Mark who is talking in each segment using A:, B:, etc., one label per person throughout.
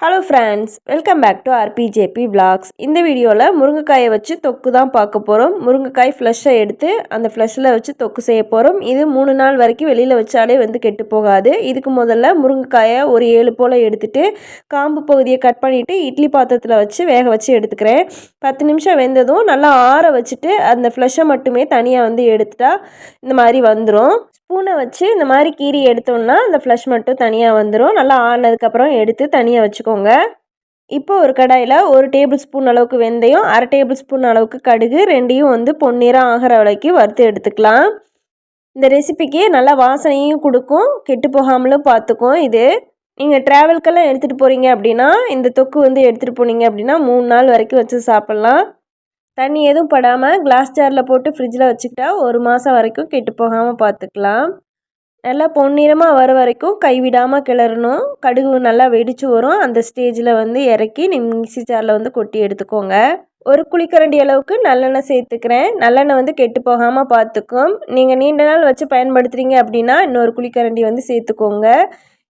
A: Hello friends welcome back to RPJP blogs இந்த வீடியோவில் முருங்கைக்காயை வச்சு தொக்கு தான் பார்க்க போகிறோம் முருங்கைக்காய் ஃப்ளஷை எடுத்து அந்த ஃப்ளஷில் வச்சு தொக்கு செய்ய போகிறோம் இது மூணு நாள் வரைக்கும் வெளியில் வச்சாலே வந்து கெட்டு போகாது. இதுக்கு முதல்ல முருங்கைக்காயை ஒரு ஏழு போல் எடுத்துட்டு காம்பு பகுதியை கட் பண்ணிவிட்டு இட்லி பாத்திரத்தில் வச்சு வேக வச்சு எடுத்துக்கிறேன். பத்து நிமிஷம் வெந்ததும் நல்லா ஆற வச்சுட்டு அந்த ஃப்ளஷை மட்டுமே தனியாக வந்து எடுத்துட்டா இந்த மாதிரி வந்துடும் ஸ்பூனை வச்சு இந்த மாதிரி கீரி எடுத்தோம்னா அந்த ஃப்ளஷ் மட்டும் தனியாக வந்துடும் நல்லா ஆறினதுக்கப்புறம் எடுத்து தனியாக வச்சுக்கோங்க. இப்போ ஒரு கடாயில் ஒரு டேபிள் ஸ்பூன் அளவுக்கு வெந்தயம் அரை டேபிள் ஸ்பூன் அளவுக்கு கடுகு ரெண்டையும் வந்து பொன்னிறம் ஆகிற வரைக்கும் வறுத்து எடுத்துக்கலாம். இந்த ரெசிபிக்கு நல்லா வாசனையும் கொடுக்கும். கெட்டு போகாமலும் பார்த்துக்கும் இது. நீங்கள் ட்ராவல்க்கெல்லாம் எடுத்துகிட்டு போகிறீங்க அப்படின்னா இந்த தொக்கு வந்து எடுத்துகிட்டு போனீங்க அப்படின்னா மூணு நாள் வரைக்கும் வச்சு சாப்பிட்லாம். தண்ணி எதுவும் படாமல் கிளாஸ் ஜாரில் போட்டு ஃப்ரிட்ஜில் வச்சுக்கிட்டா ஒரு மாதம் வரைக்கும் கெட்டு போகாமல் பார்த்துக்கலாம் நல்லா பொன்னிறமாக வர வரைக்கும் கைவிடாமல் கிளறணும். கடுகு நல்லா வெடிச்சு வரும். அந்த ஸ்டேஜில் வந்து இறக்கி நீ மிக்ஸி ஜாரில் வந்து கொட்டி எடுத்துக்கோங்க. ஒரு குழிக்கரண்டி அளவுக்கு நல்லெண்ணெய் சேர்த்துக்கிறேன். நல்லெண்ணெய் வந்து கெட்டு போகாமல் பார்த்துக்கும் நீங்கள் நீண்ட நாள் வச்சு பயன்படுத்துகிறீங்க அப்படின்னா இன்னொரு குழிக்கரண்டி வந்து சேர்த்துக்கோங்க.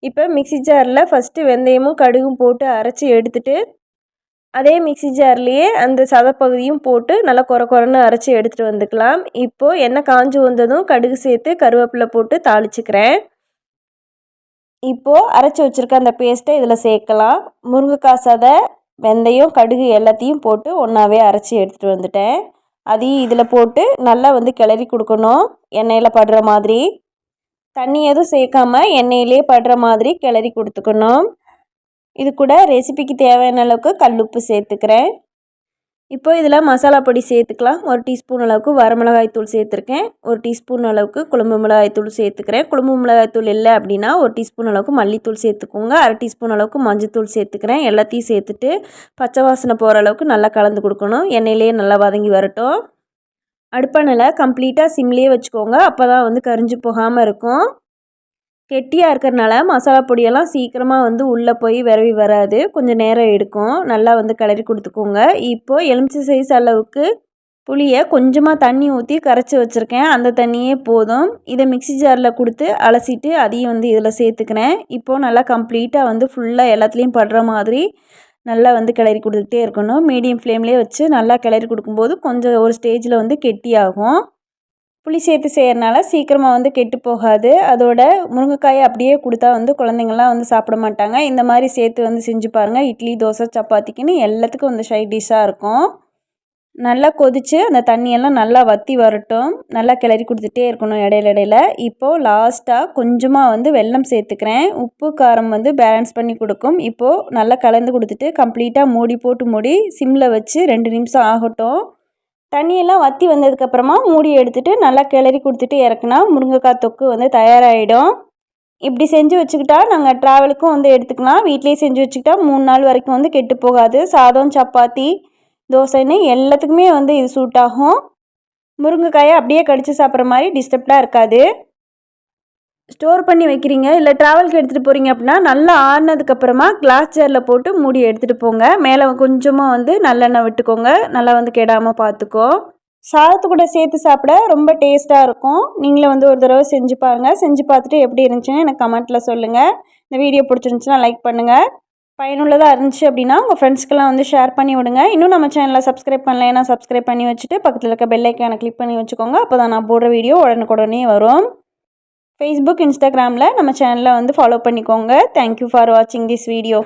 A: இப்போ மிக்ஸி ஜாரில் ஃபஸ்ட்டு வெந்தயமும் கடுகும் போட்டு அரைச்சி எடுத்துகிட்டு அதே மிக்ஸி ஜார்லேயே அந்த சதப்பகுதியும் போட்டு நல்லா குறை குறைன்னு அரைச்சி எடுத்துகிட்டு வந்துக்கலாம். இப்போது எண்ணெய் காஞ்சு வந்ததும் கடுகு சேர்த்து கருவேப்பிலை போட்டு தாளிச்சுக்கிறேன். இப்போது அரைச்சி வச்சுருக்க அந்த பேஸ்ட்டை இதில் சேர்க்கலாம். முருங்கைக்காய் சதை வெந்தயம் கடுகு எல்லாத்தையும் போட்டு ஒன்றாவே அரைச்சி எடுத்துகிட்டு வந்துட்டேன். அதையும் இதில் போட்டு நல்லா வந்து கிளறி கொடுக்கணும். எண்ணெயில் படுற மாதிரி. தண்ணி எதுவும் சேர்க்காம எண்ணெயிலே படுற மாதிரி கிளறி கொடுத்துக்கணும். இது கூட ரெசிபிக்கு தேவையான அளவுக்கு கல்லுப்பு சேர்த்துக்கிறேன். இப்போ இதில் மசாலா பொடி சேர்த்துக்கலாம். ஒரு டீஸ்பூன் அளவுக்கு வரமிளகாய் தூள் சேர்த்துருக்கேன். ஒரு டீஸ்பூன் அளவுக்கு குழம்பு மிளகாய் தூள் சேர்த்துக்கிறேன். குழம்பு மிளகாய் தூள் இல்லை அப்படின்னா ஒரு டீஸ்பூன் அளவுக்கு மல்லித்தூள் சேர்த்துக்கோங்க. அரை டீஸ்பூன் அளவுக்கு மஞ்சத்தூள் சேர்த்துக்கிறேன். எல்லாத்தையும் சேர்த்துட்டு பச்சை வாசனை போகிற அளவுக்கு நல்லா கலந்து கொடுக்கணும். எண்ணெயிலேயே நல்லா வதங்கி வரட்டும். அடுப்பானில் கம்ப்ளீட்டாக சிம்லேயே வச்சுக்கோங்க. அப்போ தான் வந்து கரிஞ்சு போகாமல் இருக்கும். கெட்டியாக இருக்கிறனால மசாலா பொடியெல்லாம் சீக்கிரமாக வந்து உள்ளே போய் விரவி வராது. கொஞ்சம் நேரம் எடுக்கும். நல்லா வந்து கிளறி கொடுத்துக்கோங்க. இப்போது எலுமிச்சை சைஸ் அளவுக்கு புளியை கொஞ்சமாக தண்ணி ஊற்றி கரைச்சி வச்சுருக்கேன். அந்த தண்ணியே போதும். இதை மிக்சி ஜாரில் கொடுத்து அலசிட்டு அதையும் வந்து இதில் சேர்த்துக்கிறேன். இப்போது நல்லா கம்ப்ளீட்டாக வந்து ஃபுல்லாக எல்லாத்துலேயும் படுற மாதிரி நல்லா வந்து கிளறி கொடுத்துக்கிட்டே இருக்கணும். மீடியம் ஃப்ளேம்லேயே வச்சு நல்லா கிளறி கொடுக்கும்போது கொஞ்சம் ஒரு ஸ்டேஜில் வந்து கெட்டியாகும். புளி சேர்த்து செய்கிறனால சீக்கிரமாக வந்து கெட்டு போகாது. அதோட முருங்கைக்காயை அப்படியே கொடுத்தா வந்து குழந்தைங்கள்லாம் வந்து சாப்பிட மாட்டாங்க. இந்த மாதிரி சேர்த்து வந்து செஞ்சு பாருங்கள் இட்லி தோசை சப்பாத்திக்குன்னு எல்லாத்துக்கும் வந்து சைட் டிஷ்ஷாக இருக்கும். நல்லா கொதித்து அந்த தண்ணியெல்லாம் நல்லா வற்றி வரட்டும். நல்லா கிளறி கொடுத்துட்டே இருக்கணும் இடையில இடையில. இப்போது லாஸ்ட்டாக கொஞ்சமாக வந்து வெல்லம் சேர்த்துக்கிறேன். உப்பு காரம் வந்து பேலன்ஸ் பண்ணி கொடுக்கும். இப்போது நல்லா கலந்து கொடுத்துட்டு கம்ப்ளீட்டாக மூடி போட்டு மூடி சிம்மில் வச்சு ரெண்டு நிமிஷம் ஆகட்டும். தண்ணியெல்லாம் வற்றி வந்ததுக்கப்புறமா மூடி எடுத்துகிட்டு நல்லா கிளறி கொடுத்துட்டு இறக்குனா முருங்கைக்காய் தொக்கு வந்து தயாராகிடும் இப்படி செஞ்சு வச்சுக்கிட்டா நாங்கள் ட்ராவலுக்கும் வந்து எடுத்துக்கலாம். வீட்லேயே செஞ்சு வச்சுக்கிட்டா மூணு நாள் வரைக்கும் வந்து கெட்டு போகாது. சாதம் சப்பாத்தி தோசைன்னு எல்லாத்துக்குமே வந்து இது சூட் ஆகும். முருங்கைக்காயை அப்படியே கடித்து சாப்பிட்ற மாதிரி டிஸ்டர்ப்டாக இருக்காது. ஸ்டோர் பண்ணி வைக்கிறீங்க இல்லை ட்ராவல்க்கு எடுத்துகிட்டு போகிறீங்க அப்படின்னா நல்லா ஆறினதுக்கப்புறமா கிளாஸ் ஜாரில் போட்டு மூடி எடுத்துகிட்டு போங்க. மேலே கொஞ்சமாக வந்து நல்லெண்ணெய் விட்டுக்கோங்க. நல்லா வந்து கெடாமல் பார்த்துக்கோ சாதத்து கூட சேர்த்து சாப்பிட ரொம்ப டேஸ்ட்டாக இருக்கும். நீங்களும் வந்து ஒரு தடவை செஞ்சு பாருங்கள் செஞ்சு பார்த்துட்டு எப்படி இருந்துச்சுன்னு எனக்கு கமெண்ட்டில் சொல்லுங்கள் இந்த வீடியோ பிடிச்சிருந்துச்சுன்னா லைக் பண்ணுங்கள் பயனுள்ளதாக இருந்துச்சு அப்படின்னா உங்கள் ஃப்ரெண்ட்ஸ்க்கெல்லாம் வந்து ஷேர் பண்ணி விடுங்க. இன்னும் நம்ம சேனலில் சப்ஸ்கிரைப் பண்ணலைன்னா சப்ஸ்கிரைப் பண்ணி வச்சுட்டு பக்கத்தில் இருக்க பெல்லைக்கான கிளிக் பண்ணி வச்சுக்கோங்க. அப்போ தான் நான் போடுற வீடியோ உடனுக்குடனே வரும். ஃபேஸ்புக் இன்ஸ்டாகிராமில் நம்ம சேனலை வந்து ஃபாலோ பண்ணிக்கோங்க. தேங்க்யூ ஃபார் வாட்சிங் திஸ் வீடியோ